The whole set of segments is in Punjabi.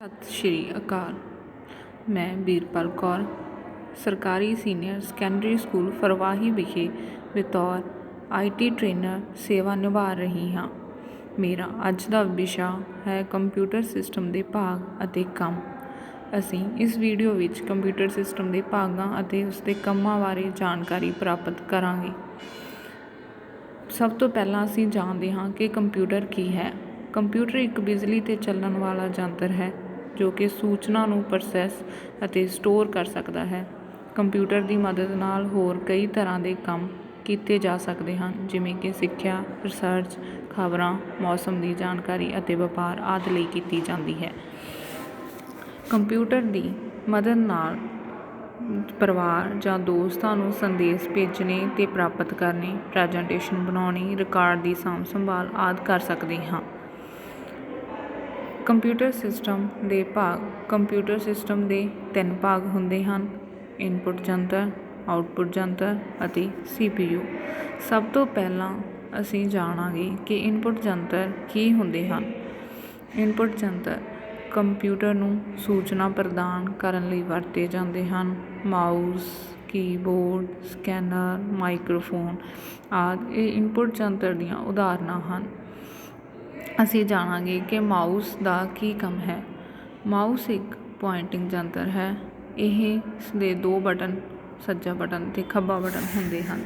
ਸਤਿ ਸ਼੍ਰੀ ਅਕਾਲ। ਮੈਂ ਬੀਰਪਾਲ ਕੌਰ, ਸਰਕਾਰੀ ਸੀਨੀਅਰ ਸੈਕੰਡਰੀ ਸਕੂਲ ਫਰਵਾਹੀ ਵਿਖੇ ਬਤੌਰ ਆਈਟੀ ਟ੍ਰੇਨਰ ਸੇਵਾ ਨਿਭਾ ਰਹੀ ਹਾਂ। ਮੇਰਾ ਅੱਜ ਦਾ ਵਿਸ਼ਾ ਹੈ ਕੰਪਿਊਟਰ ਸਿਸਟਮ ਦੇ ਭਾਗ ਅਤੇ ਕੰਮ। ਅਸੀਂ ਇਸ ਵੀਡੀਓ ਵਿੱਚ ਕੰਪਿਊਟਰ ਸਿਸਟਮ ਦੇ ਭਾਗਾਂ ਅਤੇ ਉਸ ਦੇ ਕੰਮਾਂ ਬਾਰੇ ਜਾਣਕਾਰੀ ਪ੍ਰਾਪਤ ਕਰਾਂਗੇ। ਸਭ ਤੋਂ ਪਹਿਲਾਂ ਅਸੀਂ ਜਾਣਦੇ ਹਾਂ ਕਿ ਕੰਪਿਊਟਰ ਕੀ ਹੈ। ਕੰਪਿਊਟਰ ਇੱਕ ਬਿਜਲੀ ਤੇ ਚੱਲਣ ਵਾਲਾ ਯੰਤਰ ਹੈ। ਜੋ ਕਿ ਸੂਚਨਾ ਨੂੰ ਪ੍ਰੋਸੈਸ ਅਤੇ ਸਟੋਰ ਕਰ ਸਕਦਾ ਹੈ। ਕੰਪਿਊਟਰ ਦੀ ਮਦਦ ਨਾਲ ਹੋਰ ਕਈ ਤਰ੍ਹਾਂ ਦੇ ਕੰਮ ਕੀਤੇ ਜਾ ਸਕਦੇ ਹਨ, ਜਿਵੇਂ ਕਿ ਸਿੱਖਿਆ, ਰਿਸਰਚ, ਖਬਰਾਂ, ਮੌਸਮ ਦੀ ਜਾਣਕਾਰੀ ਅਤੇ ਵਪਾਰ ਆਦਿ ਲਈ ਕੀਤੀ ਜਾਂਦੀ ਹੈ। ਕੰਪਿਊਟਰ ਦੀ ਮਦਦ ਨਾਲ ਪਰਿਵਾਰ ਜਾਂ ਦੋਸਤਾਂ ਨੂੰ ਸੰਦੇਸ਼ ਭੇਜਣੇ ਤੇ ਪ੍ਰਾਪਤ ਕਰਨੇ, ਪ੍ਰੈਜੈਂਟੇਸ਼ਨ ਬਣਾਉਣੀ, ਰਿਕਾਰਡ ਦੀ ਸਾਂਭ ਸੰਭਾਲ ਆਦਿ ਕਰ ਸਕਦੇ ਹਾਂ। ਕੰਪਿਊਟਰ ਸਿਸਟਮ ਦੇ ਭਾਗ ਕੰਪਿਊਟਰ ਸਿਸਟਮ ਦੇ ਤਿੰਨ ਭਾਗ ਹੁੰਦੇ ਹਨ। ਇਨਪੁਟ ਜੰਤਰ ਆਉਟਪੁੱਟ ਜੰਤਰ ਅਤੇ ਸੀ ਪੀ ਯੂ ਸਭ ਤੋਂ ਪਹਿਲਾਂ ਅਸੀਂ ਜਾਣਾਂਗੇ ਕਿ ਇਨਪੁਟ ਜੰਤਰ ਕੀ ਹੁੰਦੇ ਹਨ। ਇਨਪੁਟ ਜੰਤਰ ਕੰਪਿਊਟਰ ਨੂੰ ਸੂਚਨਾ ਪ੍ਰਦਾਨ ਕਰਨ ਲਈ ਵਰਤੇ ਜਾਂਦੇ ਹਨ। ਮਾਊਸ, ਕੀਬੋਰਡ, ਸਕੈਨਰ, ਮਾਈਕਰੋਫੋਨ ਆਦਿ। ਇਹ ਇਨਪੁਟ ਜੰਤਰ ਦੀਆਂ ਉਦਾਹਰਨਾਂ ਹਨ। ਅਸੀਂ ਜਾਣਾਂਗੇ ਕਿ ਮਾਊਸ ਦਾ ਕੀ ਕੰਮ ਹੈ। ਮਾਊਸ ਇੱਕ ਪੁਆਇੰਟਿੰਗ ਯੰਤਰ ਹੈ। ਇਹ ਇਸ ਦੇ ਦੋ ਬਟਨ, ਸੱਜਾ ਬਟਨ ਅਤੇ ਖੱਬਾ ਬਟਨ ਹੁੰਦੇ ਹਨ।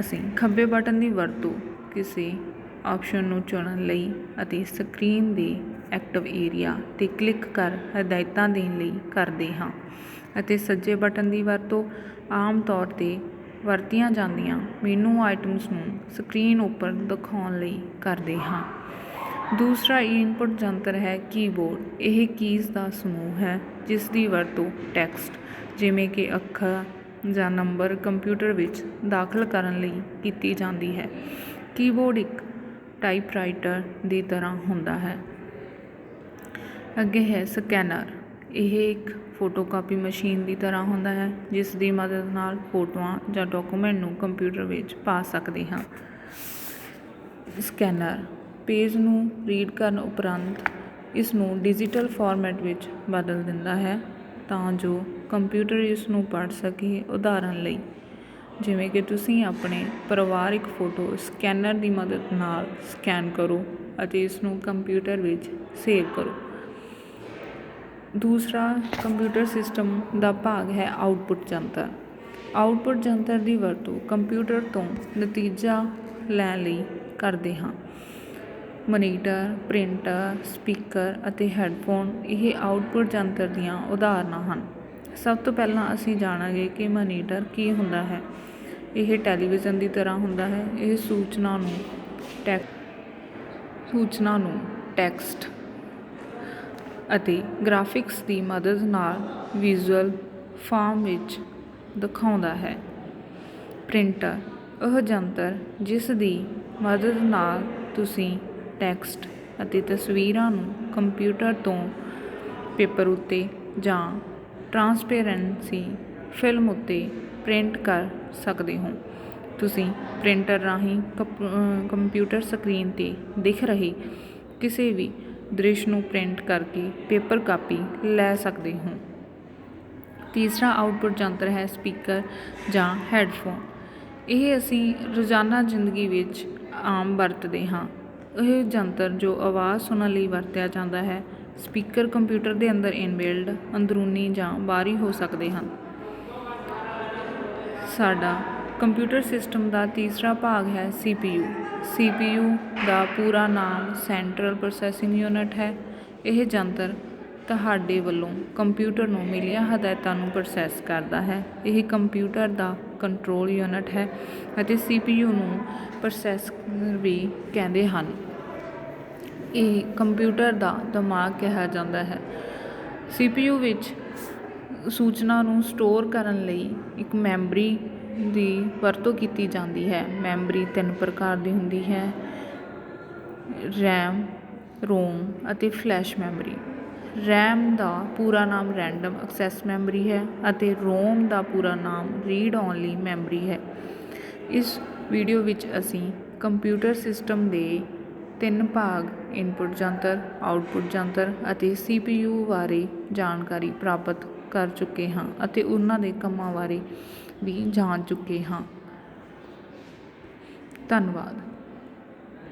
ਅਸੀਂ ਖੱਬੇ ਬਟਨ ਦੀ ਵਰਤੋਂ ਕਿਸੇ ਆਪਸ਼ਨ ਨੂੰ ਚੁਣਨ ਲਈ ਅਤੇ ਸਕਰੀਨ ਦੇ ਐਕਟਿਵ ਏਰੀਆ ਤੇ ਕਲਿੱਕ ਕਰ ਹਦਾਇਤਾਂ ਦੇਣ ਲਈ ਕਰਦੇ ਹਾਂ ਅਤੇ ਸੱਜੇ ਬਟਨ ਦੀ ਵਰਤੋਂ ਆਮ ਤੌਰ ਤੇ ਵਰਤੀਆਂ ਜਾਂਦੀਆਂ ਮੈਨੂ ਆਈਟਮਸ ਨੂੰ ਸਕਰੀਨ ਉੱਪਰ ਦਿਖਾਉਣ ਲਈ ਕਰਦੇ ਹਾਂ। ਦੂਸਰਾ ਇਨਪੁਟ ਯੰਤਰ ਹੈ ਕੀਬੋਰਡ। ਇਹ ਕੀਜ਼ ਦਾ ਸਮੂਹ ਹੈ, ਜਿਸ ਦੀ ਵਰਤੋਂ ਟੈਕਸਟ, ਜਿਵੇਂ ਕਿ ਅੱਖਰ ਜਾਂ ਨੰਬਰ ਕੰਪਿਊਟਰ ਵਿੱਚ ਦਾਖਲ ਕਰਨ ਲਈ ਕੀਤੀ ਜਾਂਦੀ ਹੈ। ਕੀਬੋਰਡ ਇੱਕ ਟਾਈਪਰਾਈਟਰ ਦੀ ਤਰ੍ਹਾਂ ਹੁੰਦਾ ਹੈ। ਅੱਗੇ ਹੈ ਸਕੈਨਰ। ਇਹ ਇੱਕ ਫੋਟੋਕਾਪੀ ਮਸ਼ੀਨ ਦੀ ਤਰ੍ਹਾਂ ਹੁੰਦਾ ਹੈ, ਜਿਸ ਦੀ ਮਦਦ ਨਾਲ ਫੋਟੋਆਂ ਜਾਂ ਡਾਕੂਮੈਂਟ ਨੂੰ ਕੰਪਿਊਟਰ ਵਿੱਚ ਪਾ ਸਕਦੇ ਹਾਂ। ਸਕੈਨਰ। ਪੇਜ ਨੂੰ ਰੀਡ ਕਰਨ ਉਪਰੰਤ ਇਸ ਨੂੰ ਡਿਜੀਟਲ ਫੋਰਮੈਟ ਵਿੱਚ ਬਦਲ ਦਿੰਦਾ ਹੈ ਤਾਂ ਜੋ ਕੰਪਿਊਟਰ ਇਸ ਨੂੰ ਪੜ੍ਹ ਸਕੇ ਉਦਾਹਰਨ ਲਈ, ਜਿਵੇਂ ਕਿ ਤੁਸੀਂ ਆਪਣੇ ਪਰਿਵਾਰਿਕ ਫੋਟੋ ਸਕੈਨਰ ਦੀ ਮਦਦ ਨਾਲ ਸਕੈਨ ਕਰੋ ਅਤੇ ਇਸ ਨੂੰ ਕੰਪਿਊਟਰ ਵਿੱਚ ਸੇਵ ਕਰੋ। ਦੂਸਰਾ ਕੰਪਿਊਟਰ ਸਿਸਟਮ ਦਾ ਭਾਗ ਹੈ ਆਉਟਪੁੱਟ ਜੰਤਰ। ਆਉਟਪੁੱਟ ਜੰਤਰ ਦੀ ਵਰਤੋਂ ਕੰਪਿਊਟਰ ਤੋਂ ਨਤੀਜਾ ਲੈਣ ਲਈ ਕਰਦੇ ਹਾਂ। ਮਨੀਟਰ, ਪ੍ਰਿੰਟਰ, ਸਪੀਕਰ ਅਤੇ ਹੈਡਫੋਨ ਇਹ ਆਊਟਪੁੱਟ ਯੰਤਰ ਦੀਆਂ ਉਦਾਹਰਨਾਂ ਹਨ। ਸਭ ਤੋਂ ਪਹਿਲਾਂ ਅਸੀਂ ਜਾਣਾਂਗੇ ਕਿ ਮਨੀਟਰ ਕੀ ਹੁੰਦਾ ਹੈ। ਇਹ ਟੈਲੀਵਿਜ਼ਨ ਦੀ ਤਰ੍ਹਾਂ ਹੁੰਦਾ ਹੈ। ਇਹ ਸੂਚਨਾ ਨੂੰ ਟੈਕ ਸੂਚਨਾ ਨੂੰ ਟੈਕਸਟ ਅਤੇ ਗ੍ਰਾਫਿਕਸ ਦੀ ਮਦਦ ਨਾਲ ਵਿਜ਼ੂਅਲ ਫਾਰਮ ਵਿੱਚ ਦਿਖਾਉਂਦਾ ਹੈ। ਪ੍ਰਿੰਟਰ, ਉਹ ਯੰਤਰ ਜਿਸ ਦੀ ਮਦਦ ਨਾਲ ਤੁਸੀਂ ਟੈਕਸਟ ਅਤੇ ਤਸਵੀਰਾਂ ਨੂੰ ਕੰਪਿਊਟਰ ਤੋਂ ਪੇਪਰ ਉੱਤੇ ਜਾਂ ਟਰਾਂਸਪੇਰੈਂਸੀ ਫਿਲਮ ਉੱਤੇ ਪ੍ਰਿੰਟ ਕਰ ਸਕਦੇ ਹੋ। ਤੁਸੀਂ ਪ੍ਰਿੰਟਰ ਰਾਹੀਂ ਕੰਪਿਊਟਰ ਸਕਰੀਨ ਤੇ ਦਿਖ ਰਹੇ ਕਿਸੇ ਵੀ ਦ੍ਰਿਸ਼ ਨੂੰ ਪ੍ਰਿੰਟ ਕਰਕੇ ਪੇਪਰ ਕਾਪੀ ਲੈ ਸਕਦੇ ਹੋ। ਤੀਸਰਾ ਆਊਟਪੁੱਟ ਯੰਤਰ ਹੈ ਸਪੀਕਰ ਜਾਂ ਹੈੱਡਫੋਨ। ਇਹ ਅਸੀਂ ਰੋਜ਼ਾਨਾ ਜ਼ਿੰਦਗੀ ਵਿੱਚ ਆਮ ਵਰਤਦੇ ਹਾਂ। ਇਹ ਯੰਤਰ ਜੋ ਆਵਾਜ਼ ਸੁਣਨ ਲਈ ਵਰਤਿਆ ਜਾਂਦਾ ਹੈ, ਸਪੀਕਰ ਕੰਪਿਊਟਰ ਦੇ ਅੰਦਰ ਇਨਬਿਲਡ, ਅੰਦਰੂਨੀ ਜਾਂ ਬਾਹਰੀ ਹੋ ਸਕਦੇ ਹਨ। ਸਾਡਾ ਕੰਪਿਊਟਰ ਸਿਸਟਮ ਦਾ ਤੀਸਰਾ ਭਾਗ ਹੈ CPU CPU ਦਾ ਪੂਰਾ ਨਾਮ ਸੈਂਟਰਲ ਪ੍ਰੋਸੈਸਿੰਗ ਯੂਨਿਟ ਹੈ। ਇਹ ਯੰਤਰ ਤੁਹਾਡੇ ਵੱਲੋਂ ਕੰਪਿਊਟਰ ਨੂੰ ਮਿਲੀਆਂ ਹਦਾਇਤਾਂ ਨੂੰ ਪ੍ਰੋਸੈਸ ਕਰਦਾ ਹੈ। ਇਹ ਕੰਪਿਊਟਰ ਦਾ ਕੰਟਰੋਲ ਯੂਨਿਟ ਹੈ ਅਤੇ CPU ਨੂੰ ਪ੍ਰੋਸੈਸਰ ਵੀ ਕਹਿੰਦੇ ਹਨ। ਇਹ ਕੰਪਿਊਟਰ ਦਾ ਦਿਮਾਗ ਕਿਹਾ ਜਾਂਦਾ ਹੈ। ਸੀ ਪੀ ਯੂ ਵਿੱਚ ਸੂਚਨਾ ਨੂੰ ਸਟੋਰ ਕਰਨ ਲਈ ਇੱਕ ਮੈਮਰੀ ਦੀ ਵਰਤੋਂ ਕੀਤੀ ਜਾਂਦੀ ਹੈ। ਮੈਮਰੀ ਤਿੰਨ ਪ੍ਰਕਾਰ ਦੀ ਹੁੰਦੀ ਹੈ। ਰੈਮ ਰੋਮ ਅਤੇ ਫਲੈਸ਼ ਮੈਮਰੀ ਰੈਮ ਦਾ ਪੂਰਾ ਨਾਮ ਰੈਂਡਮ ਐਕਸੈਸ ਮੈਮਰੀ ਹੈ ਅਤੇ ਰੋਮ ਦਾ ਪੂਰਾ ਨਾਮ ਰੀਡ ਓਨਲੀ ਮੈਮਰੀ ਹੈ। ਇਸ ਵੀਡੀਓ ਵਿੱਚ ਅਸੀਂ ਕੰਪਿਊਟਰ ਸਿਸਟਮ ਦੇ ਤਿੰਨ ਭਾਗ ਇਨਪੁਟ ਜੰਤਰ ਆਉਟਪੁੱਟ ਜੰਤਰ ਅਤੇ ਸੀ ਪੀ ਯੂ ਬਾਰੇ ਜਾਣਕਾਰੀ ਪ੍ਰਾਪਤ ਕਰ ਚੁੱਕੇ ਹਾਂ ਅਤੇ ਉਹਨਾਂ ਦੇ ਕੰਮਾਂ ਬਾਰੇ ਵੀ ਜਾਣ ਚੁੱਕੇ ਹਾਂ। ਧੰਨਵਾਦ।